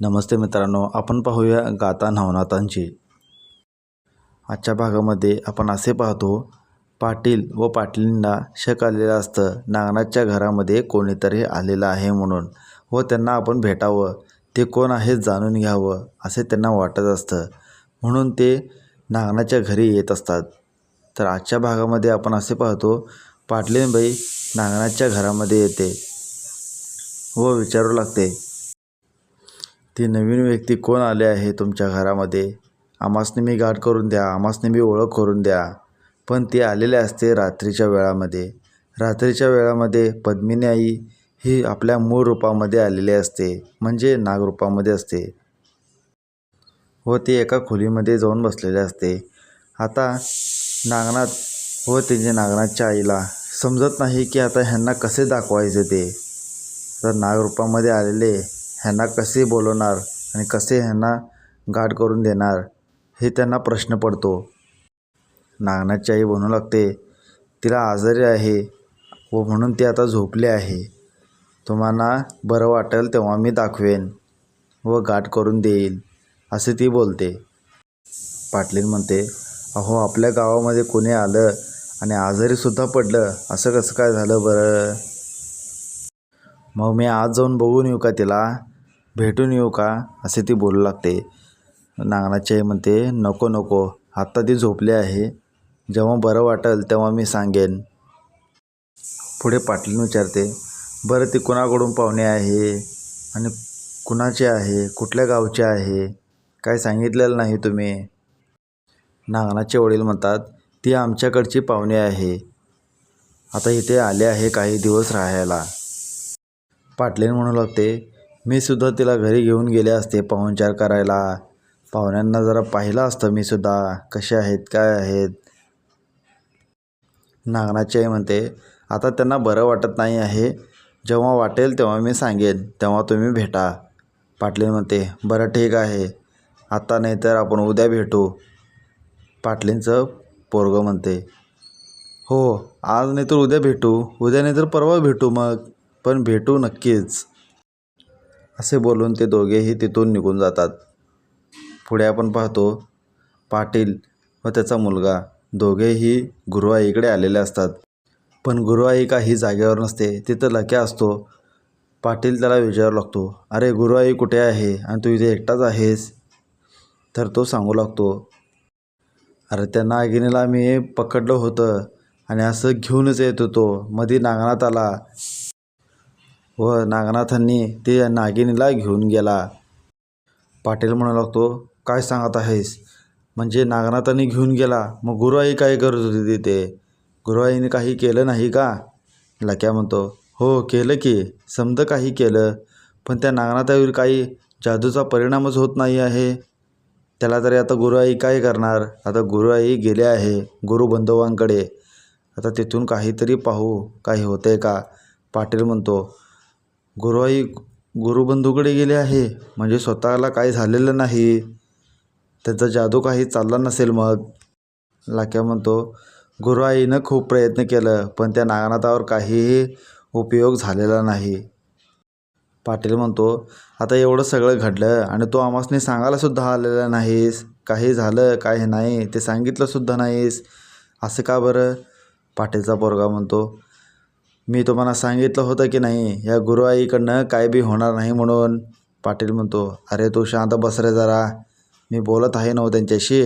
नमस्ते मित्रांनो आपण पाहूया गाता नवनाथांची. आजच्या भागामध्ये आपण असे पाहतो पाटील व पाटलींना शक आलेलं असतं नागनाथच्या घरामध्ये कोणीतरी आलेलं आहे म्हणून व त्यांना आपण भेटावं ते कोण आहे जाणून घ्यावं असे त्यांना वाटत असतं. म्हणून ते नागनाथच्या घरी येत असतात. तर आजच्या भागामध्ये आपण असे पाहतो पाटलीनबाई नागनाथच्या घरामध्ये येते व विचारू लागते ती नवीन व्यक्ती कोण आले आहे तुमच्या घरामध्ये? आमासने मी गाठ करून द्या आमासने मी ओळख करून द्या. पण ती आलेले असते रात्रीच्या वेळामध्ये. रात्रीच्या वेळामध्ये पद्मिनी आई ही आपल्या मूळ रूपामध्ये आलेली असते म्हणजे नागरूपामध्ये असते. व ती एका खोलीमध्ये जाऊन बसलेली असते. आता नागनाथ व तिच्या नागनाथच्या आईला समजत नाही की आता ह्यांना कसे दाखवायचे ते. तर नागरूपामध्ये आलेले ह्यांना कसे बोलवणार आणि कसे ह्यांना गाठ करून देणार हे त्यांना प्रश्न पडतो. नागनाथची आई म्हणू लागते तिला आजारी आहे व म्हणून ती आता झोपली आहे. तुम्हाला बरं वाटेल तेव्हा मी दाखवेन व गाठ करून देईल असे ती बोलते. पाटलीन म्हणते अहो आपल्या गावामध्ये कोणी आलं आणि आजारीसुद्धा पडलं असं कसं काय झालं बरं? मग मी आज जाऊन बघून येऊ का तिला? भेटून येऊ का? असे ती बोलू लागते. नागनाची आई म्हणते नको नको. आत्ता ती झोपली आहे. जेव्हा बरं वाटेल तेव्हा मी सांगेन. पुढे पाटलीन विचारते बरं ती कुणाकडून पाहुणे आहे? आणि कुणाचे आहे? कुठल्या गावचे आहे? काय सांगितलेलं नाही तुम्ही. नागनाचे वडील म्हणतात ती आमच्याकडची पाहुणे आहे. आता इथे आले आहे काही दिवस राहायला. पाटलीन म्हणू लागते मी सुद्धा तिला घरी घेऊन गेले असते पाहुणचार करायला. पाहुण्यांना जरा पाहिलं असतं मी सुद्धा. कसे आहेत काय आहेत? नागनाची आई म्हणते आता त्यांना बरं वाटत नाही आहे. जेव्हा वाटेल तेव्हा मी सांगेन तेव्हा तुम्ही भेटा. पाटलीन म्हणते बरं ठीक आहे. आता नाही तर आपण उद्या भेटू. पाटलींचं पोरगं म्हणते हो आज नाही तर उद्या भेटू. उद्या नाही तर परवा भेटू मग. पण भेटू नक्कीच. असे बोलून ते दोघेही तिथून निघून जातात. पुढे आपण पाहतो पाटील व त्याचा मुलगा दोघेही गुरुआईकडे आलेले असतात. पण गुरुआई काही जागेवर नसते तिथं लक्या असतो. पाटील त्याला विचारू लागतो अरे गुरुआई कुठे आहे आणि तू इथे एकटाच आहेस? तर तो सांगू लागतो अरे त्या नागिनीला मी पकडलं होतं आणि असं घेऊनच येत होतो. मधी नागनाथ आला. व नागनाथांनी ते नागिनीला घेऊन गेला. पाटील म्हणू लागतो काय सांगत आहेस? म्हणजे नागनाथांनी घेऊन गेला मग गुरुआई काय करत होती तिथे? गुरुआईने काही केलं नाही का? लक्या म्हणतो हो केलं की समजा काही केलं पण त्या नागनाथावर काही जादूचा परिणामच होत नाही आहे. त्याला तरी आता गुरुआई काय करणार? आता गुरुआई गेले आहे गुरुबंधवांकडे आता तिथून काहीतरी पाहू काही होते का? पाटील म्हणतो गुरुआई गुरुबंधूकडे गेले आहे. म्हणजे स्वतःला काही झालेलं नाही. त्याचा जादू काही चालला नसेल मग. लाक्या म्हणतो गुरुआईनं खूप प्रयत्न केलं पण त्या नागनाथावर काहीही उपयोग झालेला नाही. पाटील म्हणतो आता एवढं सगळं घडलं आणि तू आमासने सांगायलासुद्धा आलेला नाहीस. काही झालं काही नाही ते सांगितलंसुद्धा नाहीस. असं का बरं? पाटीलचा पोरगा म्हणतो मी तुम्हाला सांगितलं होतं की नाही या गुरुआईकडनं काय बी होणार नाही म्हणून पाटील म्हणतो अरे तू शांत बस रे जरा. मी बोलत आहे नव त्यांच्याशी.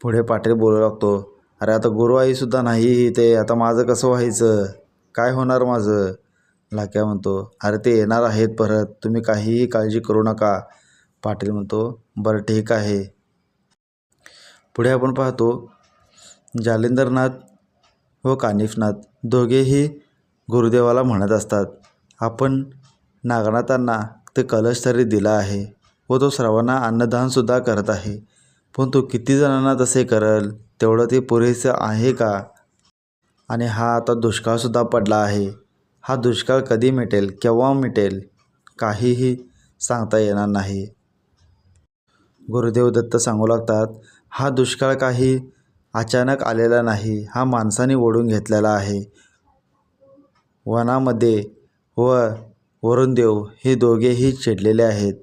पुढे पाटील बोलू लागतो अरे आता गुरुआईसुद्धा नाही ते आता माझं कसं व्हायचं? काय होणार माझं? लाक्या म्हणतो अरे ते येणार आहेत परत तुम्ही काहीही काळजी करू नका. पाटील म्हणतो बरं ठीक आहे. पुढे आपण पाहतो जालिंदरनाथ व कानिफनाथ. दोघेही गुरुदेवाला म्हणत असतात आपण नागनाथांना ते कलश तरी दिला आहे व तो सर्वांना अन्नदानसुद्धा करत आहे. पण तो किती जणांना तसे करल? तेवढं ते पुरेसं आहे का? आणि हा आता दुष्काळसुद्धा पडला आहे. हा दुष्काळ कधी मिटेल? केव्हा मिटेल? काहीही सांगता येणार नाही. गुरुदेव दत्त सांगू लागतात हा दुष्काळ काही अचानक आलेला नाही. हा माणसाने ओढून घेतलेला आहे. वनामध्ये व वरुणदेव हे दोघेही चिडलेले आहेत.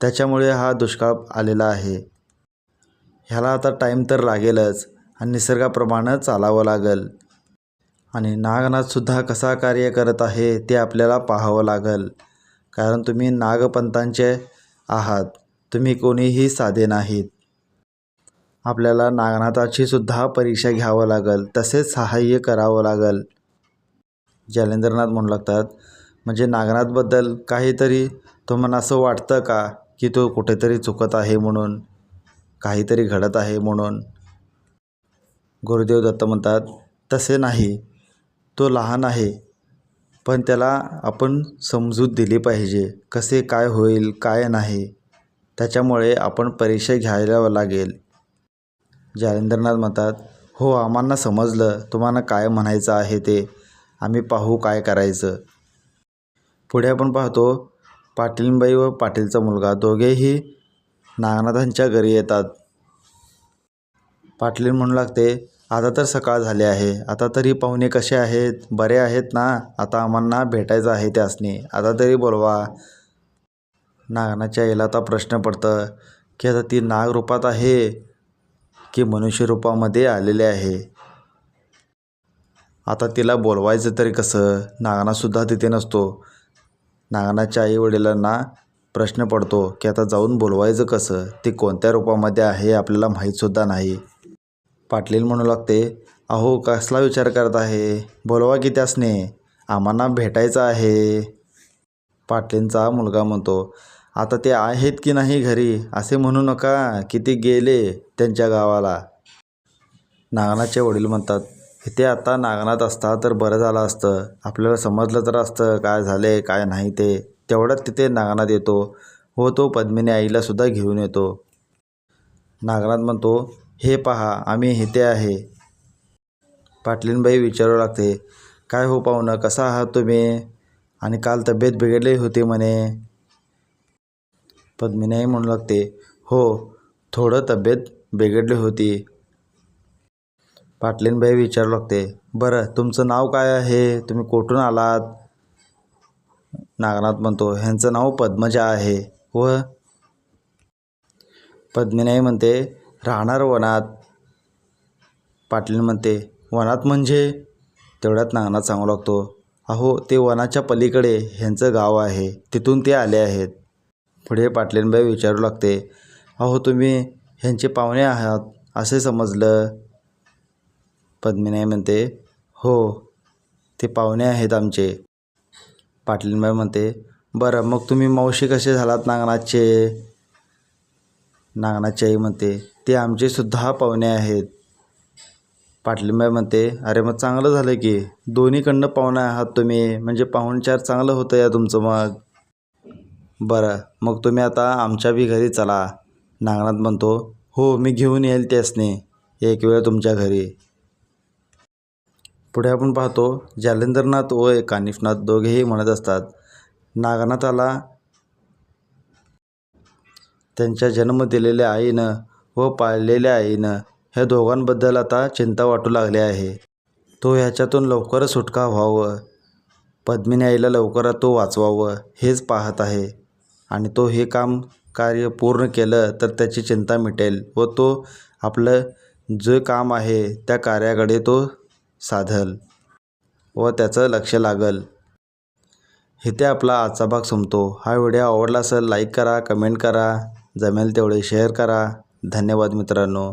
त्याच्यामुळे हा दुष्काळ आलेला आहे. ह्याला आता टाईम तर लागेलच आणि निसर्गाप्रमाणे चालावं लागेल. आणि नागनाथसुद्धा कसा कार्य करत आहे ते आपल्याला पाहावं लागेल. कारण तुम्ही नागपंथांचे आहात. तुम्ही कोणीही साधे नाहीत. आपल्याला नागनाथाची सुद्धा परीक्षा घ्यावं लागेल तसेच सहाय्य करावं लागेल. जालेंद्रनाथ म्हणू लागतात म्हणजे नागनाथबद्दल काहीतरी तुम्हाला असं वाटतं का की तो कुठेतरी चुकत आहे म्हणून? काहीतरी घडत आहे म्हणून? गुरुदेव दत्त म्हणतात तसे नाही. तो लहान आहे पण त्याला आपण समजूत दिली पाहिजे कसे काय होईल काय नाही. त्याच्यामुळे आपण परीक्षा घ्यायला लागेल. जालेंद्रनाथ म्हणतात हो आम्हाला समजलं. तुम्हाला काय म्हणायचं आहे ते आम्ही पाहू काय करायचं. पुढे आपण पाहतो पाटीलबाई व पाटीलचा मुलगा दोघेही नागनाथांच्या घरी येतात. पाटील म्हणू लागते आता तर सकाळ झाले आहे. आता तरी पाहुणे कसे आहेत? बरे आहेत ना? आता आम्हाला भेटायचं आहे त्यासनी. आता तरी बोलवा. नागनाच्या आईला आता प्रश्न पडतं की आता ती नाग रूपात आहे? की मनुष्य रूपामध्ये आलेले आहे. आता तिला बोलवायचं तरी कसं? नागनासुद्धा तिथे नसतो. नागनाच्या आईवडिलांना प्रश्न पडतो की आता जाऊन बोलवायचं कसं? ती कोणत्या रूपामध्ये आहे आपल्याला माहीतसुद्धा नाही. पाटील म्हणू लागते अहो कसला विचार करत आहे? बोलवा की त्यासने. आम्हाला भेटायचं आहे. पाटलींचा मुलगा म्हणतो आता ते आहेत की नाही घरी असे म्हणू नका की ते गेले त्यांच्या गावाला. नागनाथचे वडील म्हणतात इथे आता नागनाथ असता तर बरं झालं असतं. आपल्याला समजलं तर असतं काय झाले काय नाही ते. तेवढ्यात तिथे नागनाथ येतो. हो तो पद्मिनी आईला सुद्धा घेऊन येतो. नागनाथ म्हणतो हे पहा आम्ही इथे आहे. पाटलीनबाई विचारू लागते काय हो पाहुणं कसा आहात तुम्ही? आणि काल तब्येत बिघडली होती म्हणे. पद्मिनीही म्हणू लागते. हो थोडं तब्येत बिघडली होती. पाटलीनबाई विचारू लागते बरं तुमचं नाव काय आहे? तुम्ही कुठून आलात? नागनाथ म्हणतो ह्यांचं नाव पद्मजा आहे. व? पद्मिनीही म्हणते राहणार वनात. पाटलीन म्हणते वनात म्हणजे? तेवढ्यात नागनाथ सांगू लागतो अहो ते वनाच्या पलीकडे ह्यांचं गाव आहे तिथून ते आले आहेत. पुढे पाटलीनबाई विचारू लागते अहो तुम्ही ह्यांचे पाहुणे आहात असे समजलं. पद्मिनी म्हणते हो ते पाहुणे आहेत आमचे. पाटलीनबाई म्हणते बरं मग तुम्ही मावशी कसे झालात नागनाथचे? नागनाथची आई म्हणते ते आमचे सुद्धा पाहुणे आहेत. पाटलीबाई म्हणते अरे मग चांगलं झालं की दोन्हीकडनं पाहुणे आहात तुम्ही म्हणजे पाहुणचार चांगलं होतं या तुमचं मग. बरं मग तुम्ही आता आमच्या बी घरी चला. नागनाथ म्हणतो हो मी घेऊन येईल त्यासने एक वेळ तुमच्या घरी. पुढे आपण पाहतो जालेंद्रनाथ व कानिफनाथ दोघेही म्हणत असतात. नागनाथाला त्यांच्या जन्म दिलेल्या आईनं व पाळलेल्या आईनं ह्या दोघांबद्दल आता चिंता वाटू लागली आहे. तो ह्याच्यातून लवकरच सुटका व्हावं. पद्मिनी आईला लवकरात तो वाचवावं हेच पाहत आहे. आणि तो हे काम कार्य पूर्ण केलं तर त्याची चिंता मिटेल व तो आपलं जे काम आहे त्या कार्याकडे तो साधल व त्याचं लक्ष लागल. इथे आपला आजचा भाग संपतो. हा व्हिडिओ आवडला असेल लाईक करा कमेंट करा. जमेल तेवढे शेअर करा. धन्यवाद मित्रांनो.